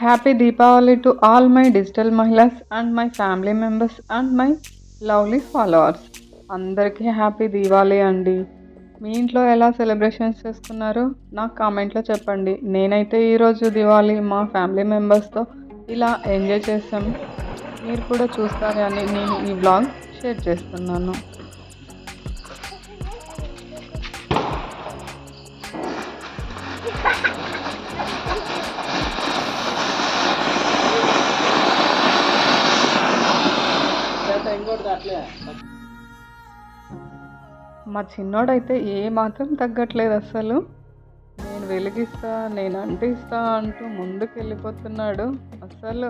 Happy Deepavali to all my digital మహిళస్ and my family members and my lovely followers అందరికీ happy Deepavali అండి మీ ఇంట్లో ఎలా సెలబ్రేషన్స్ చేసుకున్నారో నాకు కామెంట్లో చెప్పండి. నేనైతే ఈరోజు దివాళీ మా ఫ్యామిలీ మెంబర్స్తో ఇలా ఎంజాయ్ చేసాం మీరు కూడా చూస్తారని నేను ఈ బ్లాగ్ షేర్ చేస్తున్నాను. మా చిన్నోడైతే ఏ మాత్రం తగ్గట్లేదు అసలు నేను వెలిగిస్తా నేను అంటిస్తా అంటూ ముందుకు వెళ్ళిపోతున్నాడు అసలు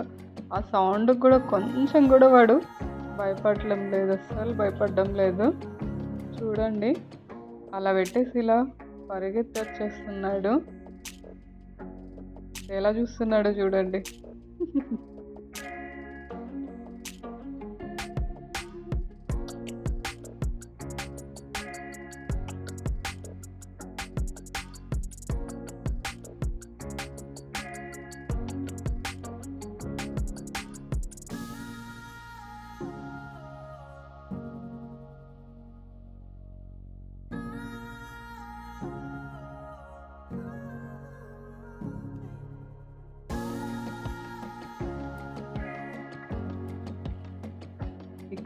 ఆ సౌండ్ కూడా కొంచెం కూడా వాడు భయపడడం లేదు అస్సలు భయపడడం లేదు. చూడండి అలా పెట్టేసి ఇలా పరిగెత్తి వచ్చేస్తున్నాడు ఎలా చూస్తున్నాడో చూడండి.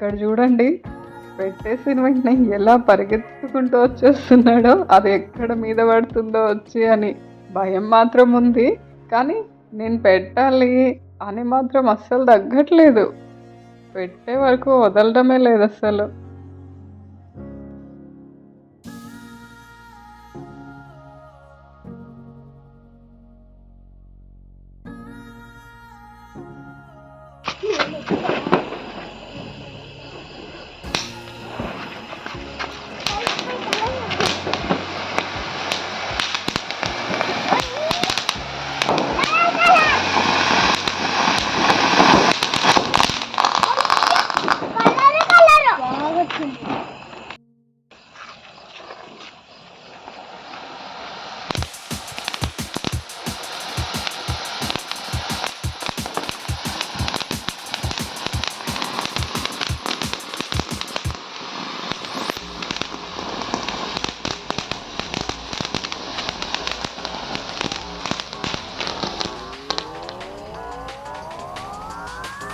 ఇక్కడ చూడండి. పెట్టేసిన వెంటనే ఎలా పరిగెత్తుకుంటూ వచ్చేస్తున్నాడో అది ఎక్కడ మీద పడుతుందో వచ్చి అని భయం మాత్రం ఉంది. కానీ నేను పెట్టాలి అని మాత్రం అస్సలు తగ్గట్లేదు. పెట్టే వరకు వదలడమే లేదు అసలు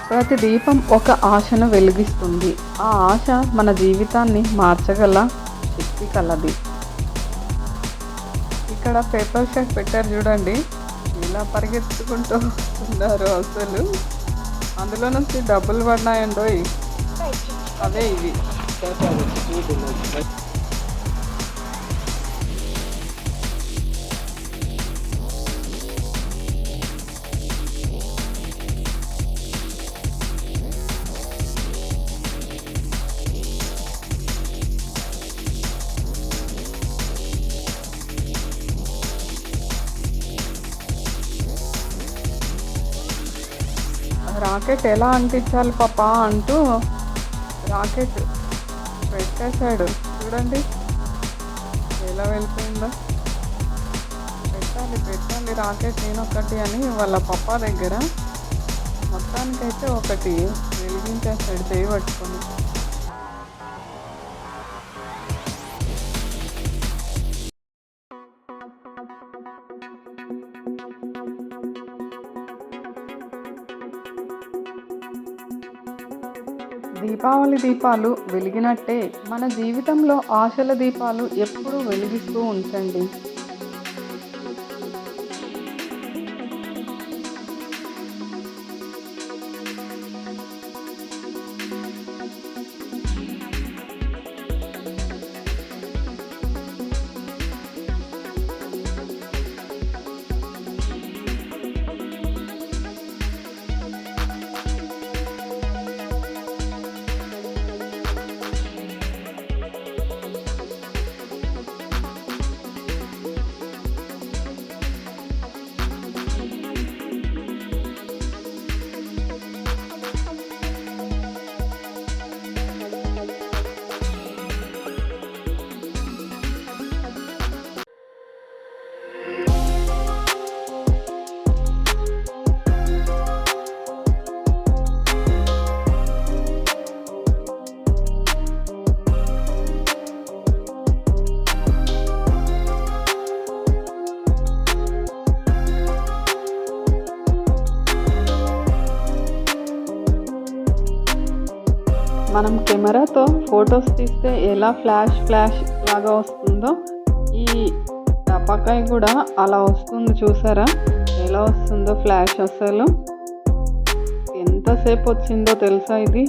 ప్రతి దీపం ఒక ఆశను వెలిగిస్తుంది. ఆ ఆశ మన జీవితాన్ని మార్చగల శక్తి కలది. ఇక్కడ పేపర్ షర్ట్ పెట్టారు చూడండి. ఇలా పరిగెత్తుకుంటూ ఉన్నారు అసలు? అందులో నుంచి డబ్బులు పడినాయండోయ్. అదే ఇవి. రాకెట్ ఎలా అంటించాలి పాప అంటూ రాకెట్ పెట్టేశాడు. చూడండి ఎలా వెళ్ళిపోయిందో. పెట్టాలి పెట్టాలి రాకెట్ నేను ఒకటి అని వాళ్ళ పప్ప దగ్గర మొత్తానికైతే ఒకటి వెలిగించేస్తాడు చేయి పట్టుకొని. దీపావళి దీపాలు వెలిగినట్టే మన జీవితంలో ఆశల దీపాలు ఎప్పుడూ వెలిగిస్తూ ఉంచండి. మనం కెమెరాతో ఫొటోస్ తీస్తే ఎలా ఫ్లాష్ ఫ్లాష్ లాగా వస్తుందో ఈ టపాకాయ కూడా అలా వస్తుంది చూసారా? ఎలా వస్తుందో ఫ్లాష్ అసలు. ఎంతసేపు వచ్చిందో తెలుసా ఇది?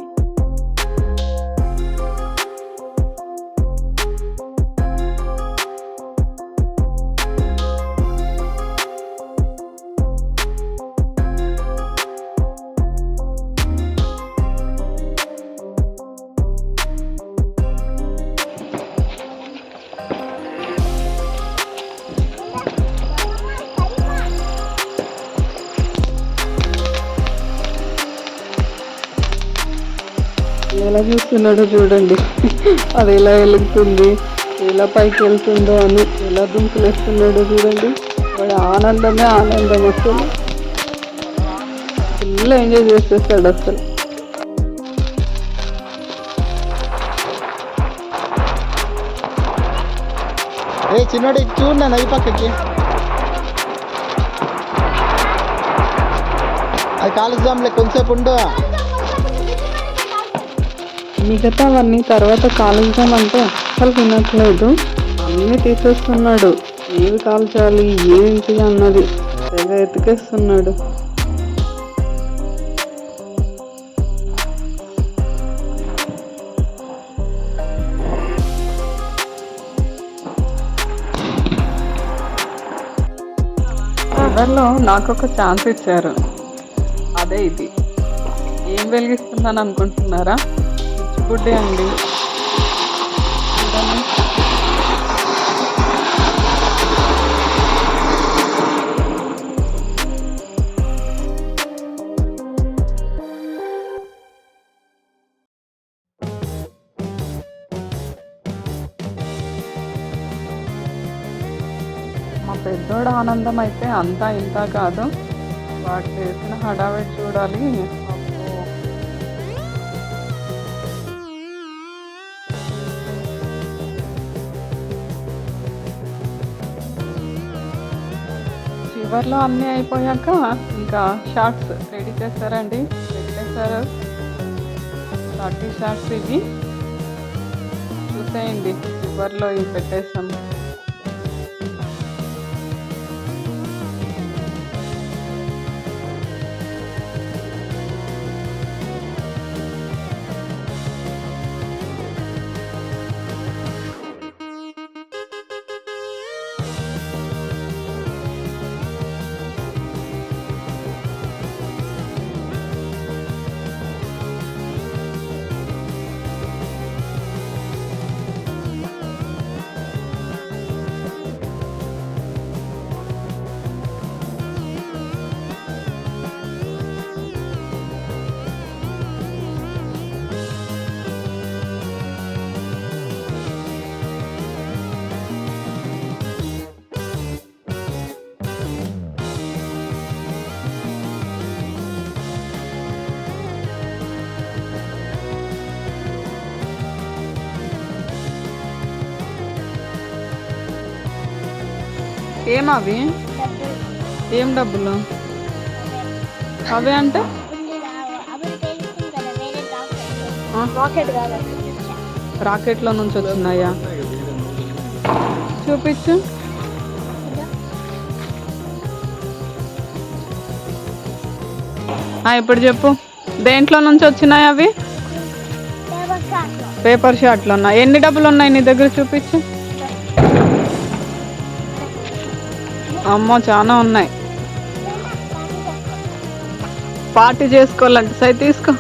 ఎలా చూస్తున్నాడో చూడండి. అది ఎలా వెలుగుతుంది ఎలా పైకి వెళ్తుందో అని ఎలా దుంకులేస్తున్నాడో చూడండి. వాడి ఆనందమే ఆనందం అసలు. ఫుల్ ఎంజాయ్ చేసేస్తాడు అసలు. ఏ చిన్నోడి చూడండి నన్ను ఈ పక్కకి. అది కాలుస్తాంలే కొంతసేపు ఉండు. మిగతావన్నీ తర్వాత కాలుద్దామంటే అసలు తినట్లేదు అన్నీ తీసేస్తున్నాడు. ఏవి కాల్చాలి? ఏంటి అన్నది? తెగ ఎతికేస్తున్నాడు. ఎవరిలో? నాకు ఒక ఛాన్స్ ఇచ్చారు. అదే ఇది. ఏం వెలిగిస్తున్నాను అనుకుంటున్నారా? చిచ్చుబుడ్డే అండి. మా పెద్దోడు ఆనందం అయితే అంతా ఇంత కాదు. వాడు చేసిన హడావిడి చూడాలి. చివర్లో అన్నీ అయిపోయాక ఇంకా షార్ట్స్ రెడీ చేస్తారండి. పెట్టేశారు థర్టీ షార్ట్స్ ఇవి. చూసేయండి చివర్లో ఇవి పెట్టేస్తాము ఏం అవి? ఏం డబ్బులు? అవే అంటే? రాకెట్లో నుంచి వచ్చినాయా? చూపించు. ఆ, ఇప్పుడు చెప్పు. దేంట్లో నుంచి వచ్చినాయి అవి? పేపర్ షాట్లు ఉన్నాయి ఎన్ని డబ్బులు ఉన్నాయి నీ దగ్గర చూపించు. అమ్మో చాలా ఉన్నాయి. పార్టీ చేసుకోవాలంటే. సై తీసుకో.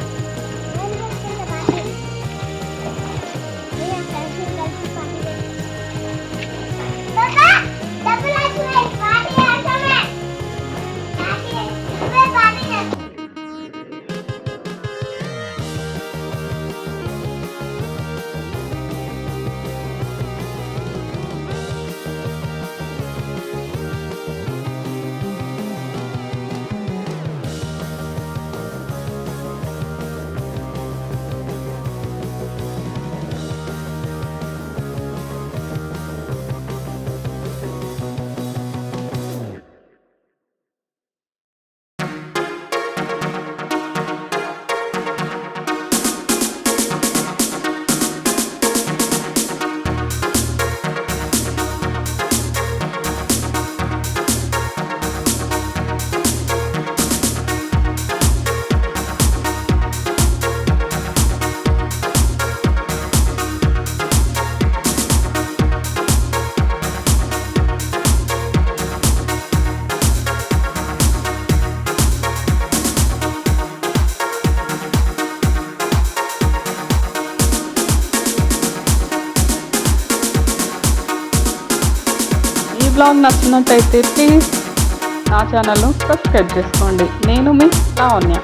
ఛానల్ నచ్చినట్టయితే ప్లీజ్ నా ఛానల్ను సబ్స్క్రైబ్ చేసుకోండి. నేను మీ లావణ్య.